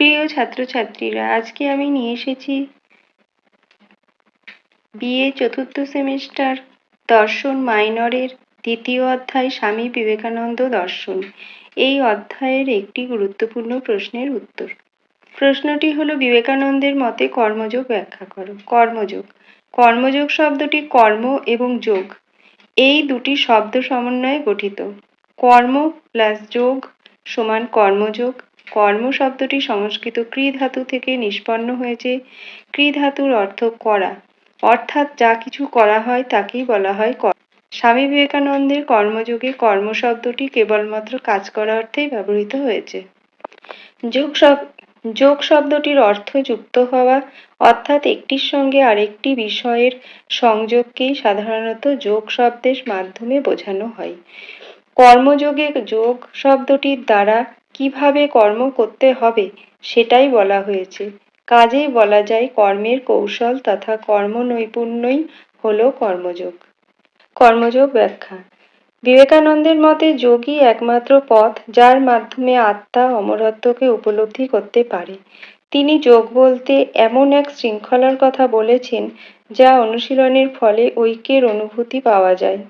প্রিয় ছাত্রছাত্রীরা, আজকে আমি নিয়ে এসেছি বিএ চতুর্থ সেমিস্টার দর্শন মাইনরের দ্বিতীয় অধ্যায় স্বামী বিবেকানন্দ দর্শন। এই অধ্যায়ের একটি গুরুত্বপূর্ণ প্রশ্নের উত্তর। প্রশ্নটি হলো, বিবেকানন্দের মতে কর্মযোগ ব্যাখ্যা করো। কর্মযোগ। কর্মযোগ শব্দটি কর্ম এবং যোগ। এই দুটি শব্দ সমন্বয়ে গঠিত। কর্ম প্লাস যোগ সমান কর্মযোগ। কর্ম শব্দটি সংস্কৃত কৃ ধাতু থেকে নিষ্পন্ন হয়েছে। কৃ ধাতুর অর্থ করা। অর্থাৎ যা কিছু করা হয় তাকেই বলা হয় কর্ম স্বামী বিবেকানন্দের কর্মযোগে কর্ম শব্দটি কেবলমাত্র কাজ করা অর্থেই ব্যবহৃত হয়েছে। যোগ যোগ শব্দটির অর্থ যুক্ত হওয়া, অর্থাৎ একটির সঙ্গে আরেকটি বিষয়ের সংযোগকেই সাধারণত যোগ শব্দের মাধ্যমে বোঝানো হয়। কর্মযোগে যোগ শব্দটির দ্বারা কীভাবে কর্ম করতে হবে সেটাই বলা হয়েছে। কাজেই বলা যায় কর্মের কৌশল তথা কর্ম নৈপুণ্যই হলো কর্মযোগ। কর্মযোগ ব্যাখ্যা। বিবেকানন্দের মতে যোগই একমাত্র পথ যার মাধ্যমে আত্মা অমরত্বকে উপলব্ধি করতে পারে। তিনি যোগ বলতে এমন এক শৃঙ্খলার কথা বলেছেন যা অনুশীলনের ফলে ঐক্যের অনুভূতি পাওয়া যায়।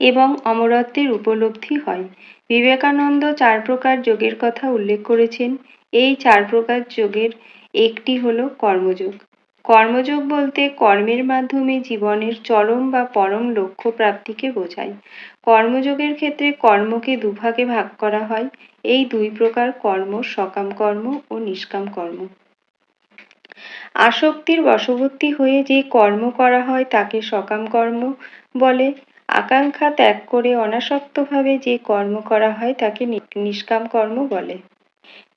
এবং অমরত্বের উপলব্ধি হয়। বিবেকানন্দ চার প্রকার যোগের কথা উল্লেখ করেছেন। এই চার প্রকার যোগের একটি হলো কর্মযোগ। কর্মযোগ বলতে কর্মের মাধ্যমে জীবনের চরম বা পরম লক্ষ্য প্রাপ্তিকে বোঝায়। কর্মযোগের ক্ষেত্রে কর্মকে দুভাগে ভাগ করা হয়। এই দুই প্রকার কর্ম সকাম কর্ম ও নিষ্কাম কর্ম। আসক্তির বশবর্তী হয়ে যে কর্ম করা হয় তাকে সকাম কর্ম বলে। আকাঙ্ক্ষা ত্যাগ করে অনাসক্তভাবে যে কর্ম করা হয় তাকে নিষ্কাম কর্ম বলে।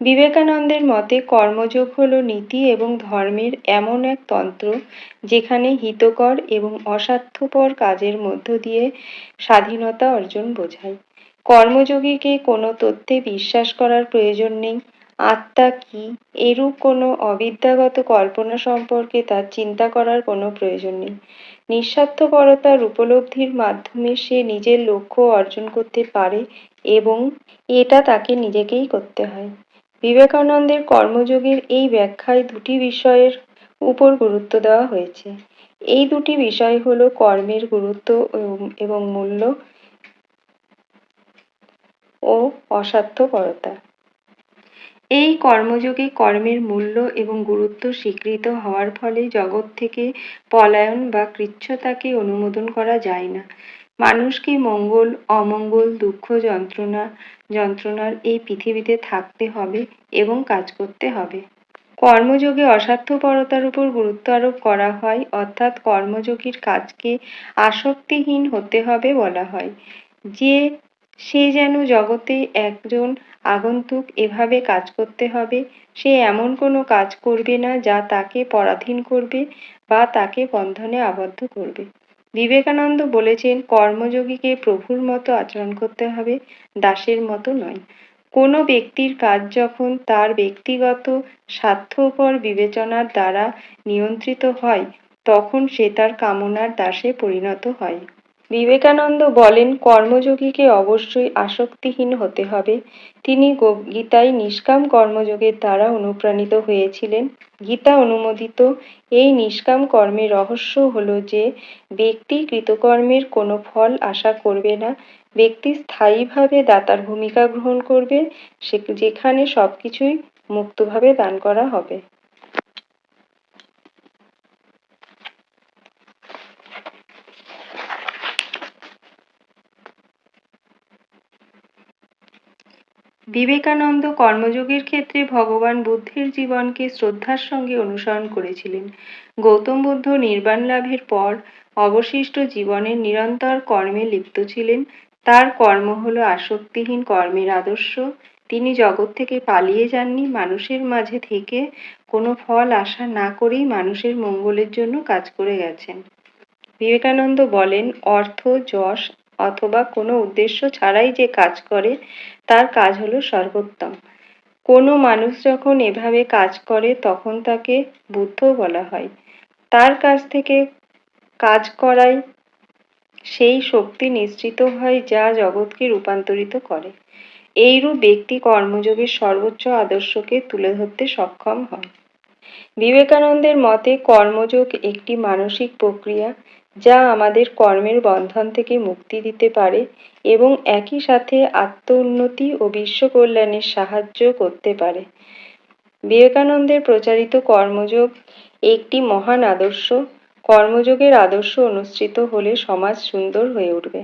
বিবেকানন্দের মতে কর্মযোগ হল নীতি এবং ধর্মের এমন এক তন্ত্র যেখানে হিতকর এবং অস্বার্থপর কাজের মধ্য দিয়ে স্বাধীনতা অর্জন বোঝায়। কর্মযোগীকে কোনো তথ্যে বিশ্বাস করার প্রয়োজন নেই আত্মা কি? এরূপ কোনো অবিদ্যাগত কল্পনা সম্পর্কে তার চিন্তা করার কোনো প্রয়োজন নেই। নিঃস্বার্থপরতার উপলব্ধির মাধ্যমে সে নিজের লক্ষ্য অর্জন করতে পারে এবং এটা তাকে নিজেকেই করতে হয়। বিবেকানন্দের কর্মযোগের এই ব্যাখ্যায় দুটি বিষয়ের উপর গুরুত্ব দেওয়া হয়েছে। এই দুটি বিষয় হল কর্মের গুরুত্ব এবং মূল্য ও অস্বার্থপরতা। এই কর্মযোগে কর্মের মূল্য এবং গুরুত্ব স্বীকৃত হওয়ার ফলে জগৎ থেকে পলায়ন বা কৃচ্ছতাকে অনুমোদন করা যায় না। মানুষকে মঙ্গল, অমঙ্গল, দুঃখ, যন্ত্রণা, যন্ত্রণার এই পৃথিবীতে থাকতে হবে এবং কাজ করতে হবে। কর্মযোগে অস্বার্থপরতার উপর গুরুত্ব আরোপ করা হয়, অর্থাৎ কর্মযোগীর কাজকে আসক্তিহীন হতে হবে বলা হয়। যে সে যেন জগতে একজন আগন্তুক এভাবে কাজ করতে হবে। সে এমন কোনো কাজ করবে না যা তাকে পরাধীন করবে বা তাকে বন্ধনে আবদ্ধ করবে। বিবেকানন্দ বলেছেন, কর্মযোগীকে প্রভুর মতো আচরণ করতে হবে, দাসের মতো নয়। কোনো ব্যক্তির কাজ যখন তার ব্যক্তিগত স্বার্থপর বিবেচনার দ্বারা নিয়ন্ত্রিত হয়, তখন সে তার কামনার দাসে পরিণত হয়। বিবেকানন্দ বলেন, কর্মযোগীকে অবশ্যই আসক্তিহীন হতে হবে। তিনি গীতায় নিষ্কাম কর্মযোগের দ্বারা অনুপ্রাণিত হয়েছিলেন। গীতা অনুমোদিত এই নিষ্কাম কর্মের রহস্য হল যে, ব্যক্তি কৃতকর্মের কোনো ফল আশা করবে না। ব্যক্তি স্থায়ীভাবে দাতার ভূমিকা গ্রহণ করবে। সে, যেখানে সবকিছুই মুক্তভাবে দান করা হবে। বিবেকানন্দ কর্মযোগের ক্ষেত্রে ভগবান বুদ্ধের জীবনকে শ্রদ্ধার সঙ্গে অনুসরণ করেছিলেন। গৌতম বুদ্ধ নির্বাণ লাভের পর অবশিষ্ট জীবনের নিরন্তর কর্মে লিপ্ত ছিলেন। তার কর্ম হল আসক্তিহীন কর্মের আদর্শ। তিনি জগৎ থেকে পালিয়ে যাননি, মানুষের মাঝে থেকে কোনো ফল আশা না করেই মানুষের মঙ্গলের জন্য কাজ করে গেছেন। বিবেকানন্দ বলেন, অর্থ, যশ অথবা কোনো উদ্দেশ্য ছাড়াই যে কাজ করে, তার কাজ হলো সর্বোত্তম। কোনো মানুষ যখন এভাবে কাজ করে, তখন তাকে বুদ্ধ বলা হয়। তার কাছ থেকে কাজ করাই সেই শক্তি নিশ্চিত হয় যা জগৎকে রূপান্তরিত করে। এইরূপ ব্যক্তি কর্মযোগের সর্বোচ্চ আদর্শকে তুলে ধরতে সক্ষম হয়। বিবেকানন্দের মতে কর্মযোগ একটি মানসিক প্রক্রিয়া যা আমাদের কর্মের বন্ধন থেকে মুক্তি দিতে পারে এবং একই সাথে আত্ম উন্নতি ও বিশ্ব কল্যাণে সাহায্য করতে পারে। বিবেকানন্দের প্রচারিত কর্মযোগ একটি মহান আদর্শ কর্মযোগের আদর্শ অনুসৃত হলে সমাজ সুন্দর হয়ে উঠবে।